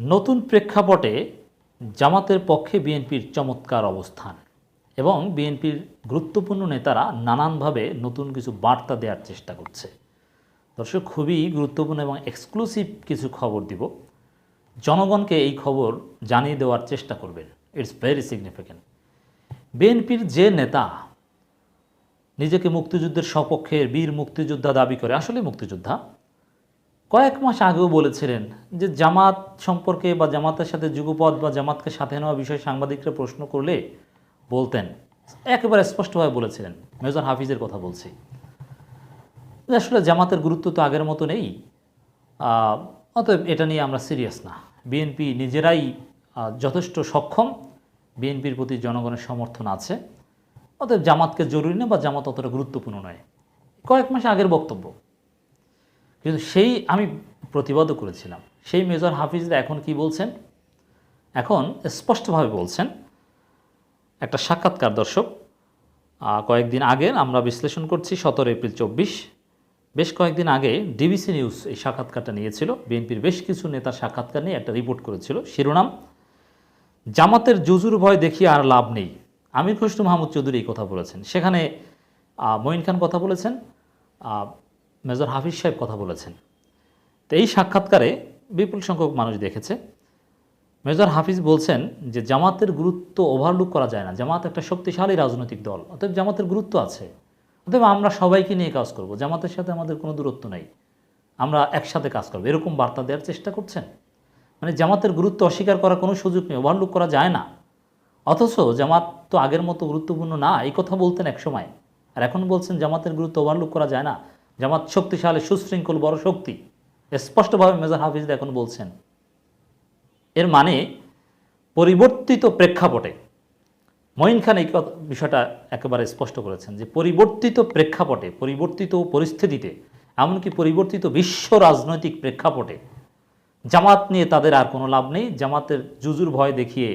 নতুন প্রেক্ষাপটে জামাতের পক্ষে বিএনপির চমৎকার অবস্থান এবং বিএনপির গুরুত্বপূর্ণ নেতারা নানানভাবে নতুন কিছু বার্তা দেওয়ার চেষ্টা করছে। দর্শক, খুবই গুরুত্বপূর্ণ এবং এক্সক্লুসিভ কিছু খবর দিব। জনগণকে এই খবর জানিয়ে দেওয়ার চেষ্টা করবেন। ইটস ভেরি সিগনিফিক্যান্ট বিএনপির যে নেতা নিজেকে মুক্তিযুদ্ধের সপক্ষের বীর মুক্তিযোদ্ধা দাবি করে, আসলে মুক্তিযোদ্ধা কয়েক মাস আগেও বলেছিলেন যে জামাত সম্পর্কে বা জামাতের সাথে যুগপথ বা জামাতকে সাথে নেওয়া বিষয়ে সাংবাদিকরা প্রশ্ন করলে বলতেন। একেবারে স্পষ্টভাবে বলেছিলেন। মেজর হাফিজের কথা বলছি। আসলে জামাতের গুরুত্ব তো আগের মতো নেই। অতএব এটা নিয়ে আমরা সিরিয়াস না। বিএনপি নিজেরাই যথেষ্ট সক্ষম। বিএনপির প্রতি জনগণের সমর্থন আছে। অতএব জামাতকে জরুরি না বা জামাত অতটা গুরুত্বপূর্ণ নয়। কয়েক মাস আগের বক্তব্য। কিন্তু সেই আমি প্রতিবাদও করেছিলাম। সেই মেজর হাফিজরা এখন কি বলছেন? এখন স্পষ্টভাবে বলছেন, একটা সাক্ষাৎকার দর্শক কয়েকদিন আগে আমরা বিশ্লেষণ করছি সতেরো এপ্রিল চব্বিশ। বেশ কয়েকদিন আগে ডিবিসি নিউজ এই সাক্ষাৎকারটা নিয়েছিল। বিএনপির বেশ কিছু নেতার সাক্ষাৎকার নিয়ে একটা রিপোর্ট করেছিল শিরোনাম, জামাতের জুজুর ভয় দেখিয়ে আর লাভ নেই। আমির খসরু মাহমুদ চৌধুরী এই কথা বলেছেন। সেখানে মঈন খান কথা বলেছেন। মেজর হাফিজ সাহেব কথা বলেছেন। তো এই সাক্ষাৎকারে বিপুল সংখ্যক মানুষ দেখেছে। মেজর হাফিজ বলছেন যে জামাতের গুরুত্ব ওভারলুক করা যায় না। জামাত একটা শক্তিশালী রাজনৈতিক দল, অতএব জামাতের গুরুত্ব আছে। অতএব আমরা সবাইকে নিয়ে কাজ করব। জামাতের সাথে আমাদের কোনো দূরত্ব নেই। আমরা একসাথে কাজ করব। এরকম বার্তা দেওয়ার চেষ্টা করছেন। মানে জামাতের গুরুত্ব অস্বীকার করার কোনো সুযোগ নেই ওভারলুক করা যায় না। অথচ জামাত তো আগের মতো গুরুত্বপূর্ণ না, এই কথা বলতেন একসময়। আর এখন বলছেন জামাতের গুরুত্ব ওভারলুক করা যায় না। জামাত শক্তিশালী, সুশৃঙ্খল, বড় শক্তি। স্পষ্টভাবে মেজর হাফিজ এখন বলছেন, এর মানে পরিবর্তিত প্রেক্ষাপটে, মঈন খান এই বিষয়টা একেবারে স্পষ্ট করেছেন যে পরিবর্তিত প্রেক্ষাপটে, পরিবর্তিত পরিস্থিতিতে, এমনকি পরিবর্তিত বিশ্ব রাজনৈতিক প্রেক্ষাপটে জামাত নিয়ে তাদের আর কোনো লাভ নেই। জামাতের জুজুর ভয় দেখিয়ে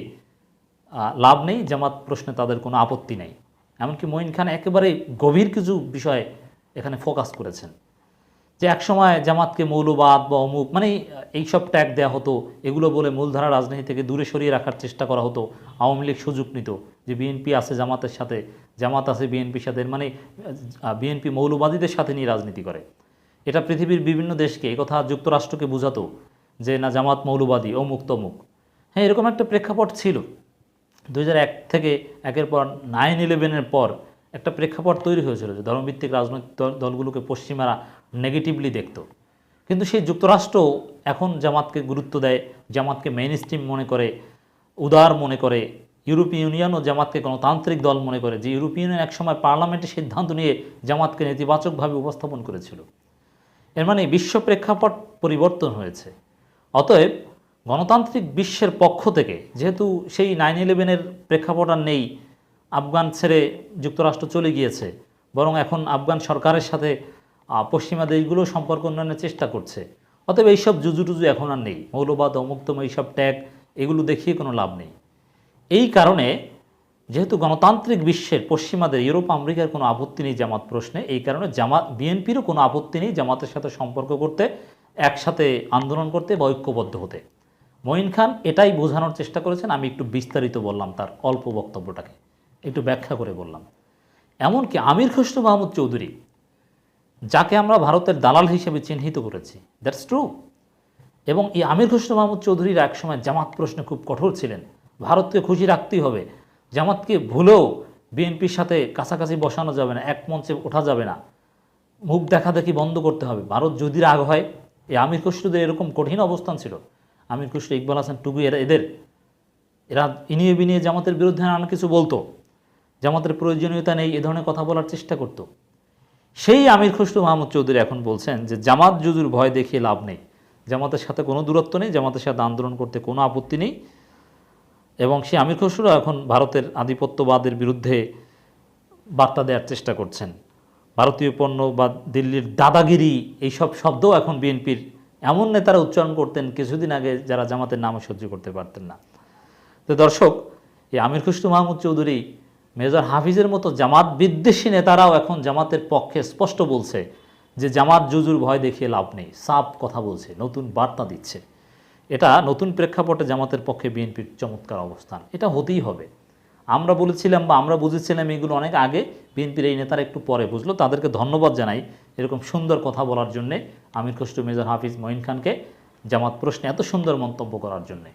লাভ নেই। জামাত প্রশ্নে তাদের কোনো আপত্তি নেই। এমনকি মঈন খান একেবারে গভীর কিছু বিষয়ে এখানে ফোকাস করেছেন। যে একসময় জামাতকে মৌলবাদ বা অমুক মানে এইসব ট্যাগ দেওয়া হতো, এগুলো বলে মূলধারা রাজনীতি থেকে দূরে সরিয়ে রাখার চেষ্টা করা হতো, আওয়ামী লীগ সুযোগ নিত যে বিএনপি আছে জামাতের সাথে, জামাত আছে বিএনপির সাথে মানে বিএনপি মৌলবাদীদের সাথে নিয়ে রাজনীতি করে। এটা পৃথিবীর বিভিন্ন দেশকে, এই কথা যুক্তরাষ্ট্রকে বোঝাতো যে না, জামাত মৌলবাদী, অমুক তমুক। হ্যাঁ এরকম একটা প্রেক্ষাপট ছিল। দু থেকে একের পর নাইন ইলেভেনের পর একটা প্রেক্ষাপট তৈরি হয়েছিল যে ধর্মভিত্তিক রাজনৈতিক দলগুলোকে পশ্চিমারা নেগেটিভলি দেখত। কিন্তু সেই যুক্তরাষ্ট্র এখন জামাতকে গুরুত্ব দেয়, জামাতকে মেইন স্ট্রিম মনে করে, উদার মনে করে, ইউরোপীয় ইউনিয়নও জামাতকে গণতান্ত্রিক দল মনে করে, যে ইউরোপীয় ইউনিয়ন একসময় পার্লামেন্টে সিদ্ধান্ত নিয়ে জামাতকে নেতিবাচকভাবে উপস্থাপন করেছিল। এর মানে বিশ্ব প্রেক্ষাপট পরিবর্তন হয়েছে। অতএব গণতান্ত্রিক বিশ্বের পক্ষ থেকে, যেহেতু সেই নাইন ইলেভেনের প্রেক্ষাপট আর নেই আফগান ছেড়ে যুক্তরাষ্ট্র চলে গিয়েছে, বরং এখন আফগান সরকারের সাথে পশ্চিমা দেশগুলো সম্পর্ক উন্নয়নের চেষ্টা করছে। অতএব এইসব জুজু টুজু এখন আর নেই। মৌলবাদ, অমুক্তম এইসব ট্যাগ, এগুলো দেখিয়ে কোনো লাভ নেই। এই কারণে, যেহেতু গণতান্ত্রিক বিশ্বের পশ্চিমাদের ইউরোপ, আমেরিকার কোনো আপত্তি নেই জামাত প্রশ্নে, এই কারণে জামাত বিএনপিরও কোনো আপত্তি নেই জামাতের সাথে সম্পর্ক করতে, একসাথে আন্দোলন করতে বা ঐক্যবদ্ধ হতে। মঈন খান এটাই বোঝানোর চেষ্টা করেছেন, আমি একটু বিস্তারিত বললাম তার অল্প বক্তব্যটাকে। একটু ব্যাখ্যা করে বললাম। এমনকি আমির খসরু মাহমুদ চৌধুরী, যাকে আমরা ভারতের দালাল হিসেবে চিহ্নিত করেছি দ্যাটস ট্রু এবং এই আমির খসরু মাহমুদ চৌধুরীর একসময় জামাত প্রশ্নে খুব কঠোর ছিলেন। ভারতকে খুশি রাখতেই হবে। জামাতকে ভুলেও বিএনপির সাথে কাছাকাছি বসানো যাবে না, এক মঞ্চে ওঠা যাবে না। মুখ দেখা দেখি বন্ধ করতে হবে। ভারত যদি রাগ হয়, এই আমির খসরুদের এরকম কঠিন অবস্থান ছিল। আমির খসরু, ইকবাল হাসান, টুকু, এরা এদের এরা ইনিয়ে বিনিয়ে জামাতের বিরুদ্ধে নানা কিছু বলতো? জামাতের প্রয়োজনীয়তা নেই, এ ধরনের কথা বলার চেষ্টা করতো। সেই আমির খসরু মাহমুদ চৌধুরী এখন বলছেন যে, জামাত জুজুর ভয় দেখিয়ে লাভ নেই। জামাতের সাথে কোনো দূরত্ব নেই, জামাতের সাথে আন্দোলন করতে কোনো আপত্তি নেই। এবং সেই আমির খসরু এখন ভারতের আধিপত্যবাদের বিরুদ্ধে বার্তা দেওয়ার চেষ্টা করছেন। ভারতীয় পণ্য বা দিল্লির দাদাগিরি, এইসব শব্দও এখন বিএনপির এমন নেতারা উচ্চারণ করতেন কিছুদিন আগে যারা জামাতের নামে সহ্য করতে পারতেন না। তো দর্শক, এই আমির খুশরু মাহমুদ চৌধুরী মেজর হাফিজের মতো জামাত বিদ্বেষী নেতারাও এখন জামাতের পক্ষে স্পষ্ট বলছে যে জামাত জুজুর ভয় দেখিয়ে লাভ নেই সাপ কথা বলছে, নতুন বার্তা দিচ্ছে। এটা নতুন প্রেক্ষাপটে জামাতের পক্ষে বিএনপির চমৎকার অবস্থান। এটা হতেই হবে। আমরা বলেছিলাম বা আমরা বুঝেছিলাম এগুলো অনেক আগে, বিএনপির এই নেতারা একটু পরে বুঝলো। তাদেরকে ধন্যবাদ জানাই এরকম সুন্দর কথা বলার জন্যে। আমির খসরু, মেজর হাফিজ, মঈন খানকে জামাত প্রশ্নে এত সুন্দর মন্তব্য করার জন্যে।